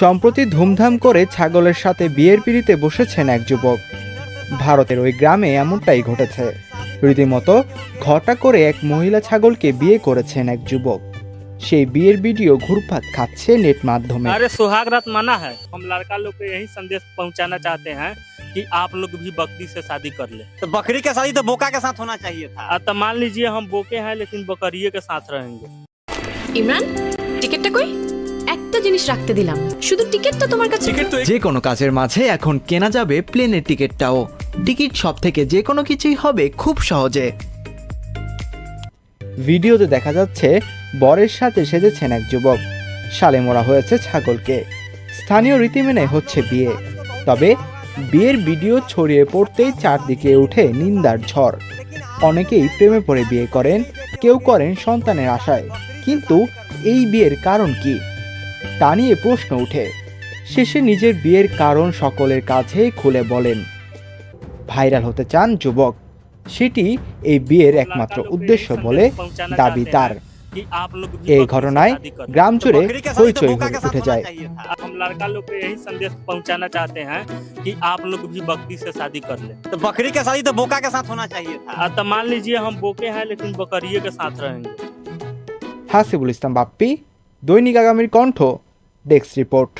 সম্প্রতি ধুমধাম করে ছাগলের সাথে বিয়ের পিড়িতে বসেছেন এক যুবক ভারতের ওই গ্রামে এমনটাই ঘটেছে রীতিমতো ঘটা করে এক মহিলা ছাগলকে বিয়ে করেছেন এক যুবক সেই বিয়ের ভিডিও ঘুরপাক খাচ্ছে নেট মাধ্যমে अरे सुहाग रात मना है हम लड़का लोग को यही संदेश पहुंचाना चाहते हैं कि आप लोग भी बकरी से शादी कर ले तो बकरी का शादी तो बोका के साथ होना चाहिए था आ, तो मान लीजिए हम बोके हैं लेकिन बकरिए के साथ रहेंगे ইমরান টিকিটটা কই একটা জিনিস রাখতে দিলাম। শুধু টিকিট তো তোমার কাছে যে কোনো কাজের মাঝে এখন কেনা যাবে প্লেনের টিকিটটাও। টিকিট সব থেকে যে কোনো কিছুই হবে খুব সহজে। ভিডিওতে দেখা যাচ্ছে বরের সাথে সেজেছেন এক যুবক। সালে মোড়া হয়েছে ছাগলকে। স্থানীয় রীতি মেনে হচ্ছে বিয়ে। তবে বিয়ের ভিডিও ছড়িয়ে পড়তেই চারদিকে উঠে নিন্দার ঝড়। অনেকেই প্রেমে পড়ে বিয়ে করেন কেউ করেন সন্তানের আশায়। কিন্তু এই বিয়ের কারণ কি? তা নিয়ে প্রশ্ন উঠে শেষে নিজের বিয়ের কারণ সকলের কাছে খুলে বলেন ভাইরাল হতে চান যুবক সেটি এই বিয়ের একমাত্র উদ্দেশ্য বলে দাবি তার कि आप लोग भी এই बकरी से ঘটনায় शादी कर ले। গ্রাম तो জুড়ে बकरी का शादी तो হইচই बोका के হয়ে साथ উঠে होना যায় चाहिए था हम लड़का लोग को यही संदेश पहुंचाना चाहते हैं कि आप लोग भी बकरी से शादी कर ले तो बकरी का शादी तो बोका के साथ होना चाहिए था आ, तो मान लीजिए हम बोके हैं लेकिन बकरिए के साथ रहेंगे হাসিবুল ইসলাম বাপ্পি দৈনিক আগামীর কণ্ঠ ডেস্ক রিপোর্ট